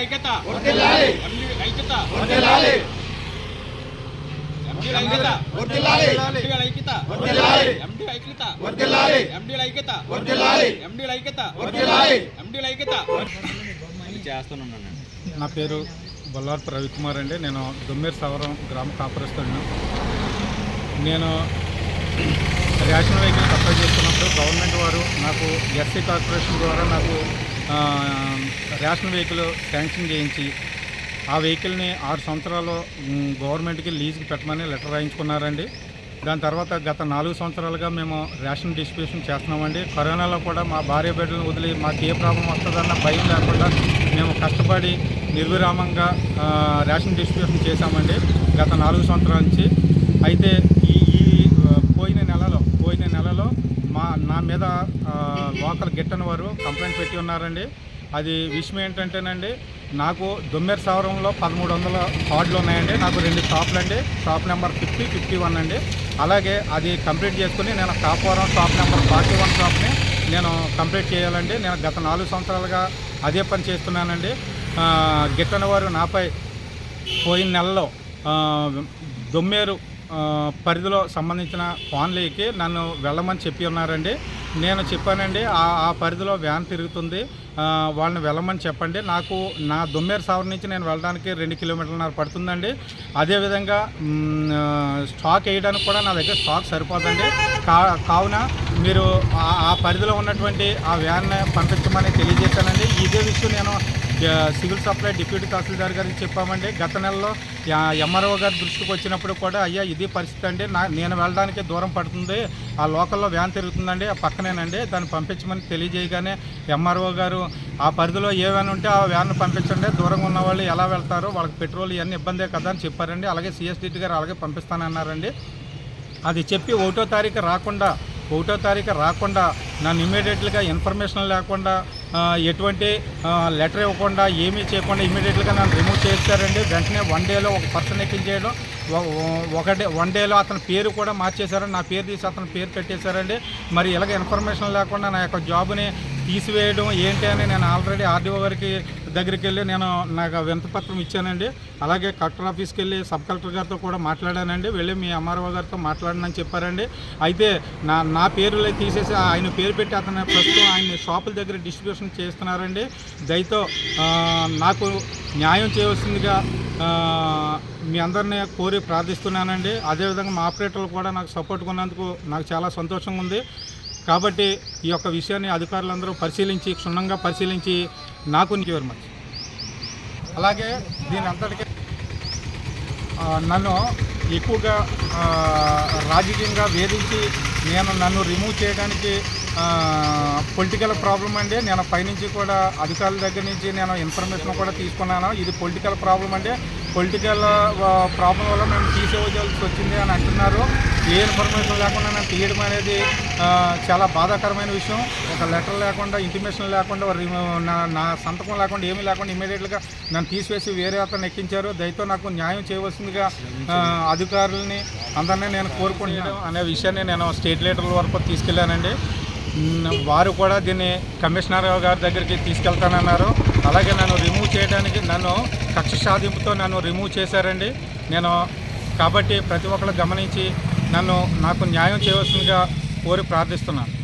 ఐక్యత. ఐక్యత. నా పేరు బొల్లార్పు రవికుమార్ అండి. నేను దొమ్మేరు సవరం గ్రామ కాపురస్తుడిని నేను రేషన్ వెహికల్ సప్లై చేస్తున్నప్పుడు గవర్నమెంట్ వారు నాకు ఎస్సీ కార్పొరేషన్ ద్వారా నాకు రేషన్ వెహికల్ శాంక్షన్ చేయించి ఆ వెహికల్ని ఆరు సంవత్సరాలు గవర్నమెంట్కి లీజ్కి పెట్టమని లెటర్ రాయించుకున్నారండి. దాని తర్వాత గత నాలుగు సంవత్సరాలుగా మేము రేషన్ డిస్ట్రిబ్యూషన్ చేస్తున్నామండి. కరోనాలో కూడా మా భార్య బిడ్డలను వదిలి మాకు ఏ ప్రాబ్లం వస్తుందన్న భయం లేకుండా మేము కష్టపడి నిర్విరామంగా రేషన్ డిస్ట్రిబ్యూషన్ చేశామండి గత నాలుగు సంవత్సరాల నుంచి. అయితే ఈ ఈ పోయిన నెలలో పోయిన నెలలో మా నా మీద లోకల్ గిట్టని వారు కంప్లైంట్ ఉన్నారండి. అది విషయం ఏంటంటేనండి నాకు దొమ్మెర సవరంలో పదమూడు వందల కార్డులు ఉన్నాయండి. నాకు రెండు షాపులు అండి shop number fifty fifty one అండి. అలాగే అది కంప్లీట్ చేసుకుని నేను కాపురం షాప్ నెంబర్ ఫార్టీ వన్ షాప్ని నేను కంప్లీట్ చేయాలండి. నేను గత నాలుగు సంవత్సరాలుగా అదే పని చేస్తున్నానండి. గిట్టని వారు నాపై పోయిన నెలలో దొమ్మేరు పరిధిలో సంబంధించిన ఫోన్లకి నన్ను వెళ్ళమని చెప్పి ఉన్నారండి. నేను చెప్పానండి ఆ ఆ పరిధిలో వ్యాన్ తిరుగుతుంది. వాళ్ళని వెళ్ళమని చెప్పండి. నాకు నా దొమ్మేరు సావర్ నుంచి నేను వెళ్ళడానికి రెండు కిలోమీటర్లన్నర పడుతుందండి. అదేవిధంగా స్టాక్ వేయడానికి కూడా నా దగ్గర స్టాక్ సరిపోదండి. కా కావున మీరు ఆ- పరిధిలో ఉన్నటువంటి ఆ వ్యాన్ని పంపించమని తెలియజేశానండి. ఇదే విషయం నేను సివిల్ సప్లై డిప్యూటీ తహసీల్దార్ గారికి చెప్పామండి. గత నెలలో ఎంఆర్ఓ గారి దృష్టికి వచ్చినప్పుడు కూడా అయ్యా ఇది పరిస్థితి అండి. నా నేను వెళ్ళడానికి దూరం పడుతుంది. ఆ లోకల్లో వ్యాన్ తిరుగుతుందండి ఆ పక్కనేనండి. దాన్ని పంపించమని తెలియజేయగానే ఎంఆర్ఓ గారు ఆ పరిధిలో ఏ వ్యాన్ ఉంటే ఆ వ్యాన్ పంపించండి. దూరంగా ఉన్న వాళ్ళు ఎలా వెళ్తారో వాళ్ళకి పెట్రోల్ ఇవన్నీ ఇబ్బందే కదా అని చెప్పారండి. అలాగే సిఎస్డిటి గారు అలాగే పంపిస్తానన్నారండి. అది చెప్పి ఒకటో తారీఖు రాకుండా ఒకటో తారీఖు రాకుండా నన్ను ఇమీడియట్గా ఇన్ఫర్మేషన్ లేకుండా ఎటువంటి లెటర్ ఇవ్వకుండా ఏమీ చేయకుండా ఇమీడియట్గా నన్ను రిమూవ్ చేశారండి. వెంటనే వన్ డేలో ఒక పర్సన్ ఎక్కించేయడం ఒక డే వన్ డేలో అతని పేరు కూడా మార్చేశారని నా పేరు తీసి అతని పేరు పెట్టేశారండి. మరి ఇలాగ ఇన్ఫర్మేషన్ లేకుండా నా యొక్క జాబ్ని తీసివేయడం ఏంటి అని నేను ఆల్రెడీ ఆర్డీఓ గారికి దగ్గరికి వెళ్ళి నేను నాకు వింతపత్రం ఇచ్చానండి. అలాగే కలెక్టర్ ఆఫీస్కి వెళ్ళి సబ్ కలెక్టర్ గారితో కూడా మాట్లాడానండి. వెళ్ళి మీ ఎంఆర్ఓ గారితో మాట్లాడనని చెప్పారండి. అయితే నా నా పేరులో తీసేసి ఆయన పేరు పెట్టి అతను ప్రస్తుతం ఆయన షాపుల దగ్గర డిస్ట్రిబ్యూషన్ చేస్తున్నారండి. దయతో నాకు న్యాయం చేయవలసిందిగా మీ అందరినీ కోరి ప్రార్థిస్తున్నానండి. అదేవిధంగా మా ఆపరేటర్లు కూడా నాకు సపోర్ట్ కొన్నందుకు నాకు చాలా సంతోషంగా ఉంది. కాబట్టి ఈ యొక్క విషయాన్ని అధికారులందరూ పరిశీలించి క్షుణ్ణంగా పరిశీలించి నాకు వెరీ మచ్ అలాగే దీని అంతటికే నన్ను ఎక్కువగా రాజకీయంగా వేధించి నేను నన్ను రిమూవ్ చేయడానికి పొలిటికల్ ప్రాబ్లం అండి. నేను పైనుంచి కూడా అధికారుల దగ్గర నుంచి నేను ఇన్ఫర్మేషన్ కూడా తీసుకున్నాను. ఇది పొలిటికల్ ప్రాబ్లం అంటే పొలిటికల్ ప్రాబ్లం వల్ల మేము తీసేవలసి వచ్చింది అని అంటున్నారు. ఏ ఇన్ఫర్మేషన్ లేకుండా నన్ను తీయడం అనేది చాలా బాధాకరమైన విషయం. ఒక లెటర్ లేకుండా ఇంటిమేషన్ లేకుండా నా నా సంతకం లేకుండా ఏమీ లేకుండా ఇమీడియట్గా నన్ను తీసివేసి వేరే అతను ఎక్కించారు. దయతో నాకు న్యాయం చేయవలసిందిగా అధికారులని అందరినీ నేను కోరుకుంటున్నాను అనే విషయాన్ని నేను స్టేట్ లీడర్ల వరకు తీసుకెళ్ళానండి. వారు కూడా దీన్ని కమిషనర్ గారి దగ్గరికి తీసుకెళ్తానన్నారు. అలాగే నన్ను రిమూవ్ చేయడానికి నన్ను కక్ష సాధింపుతో నన్ను రిమూవ్ చేశారండి. నేను కాబట్టి ప్రతి ఒక్కరు గమనించి నన్ను నాకు న్యాయం చేయవలసిందిగా కోరి ప్రార్థిస్తున్నాను.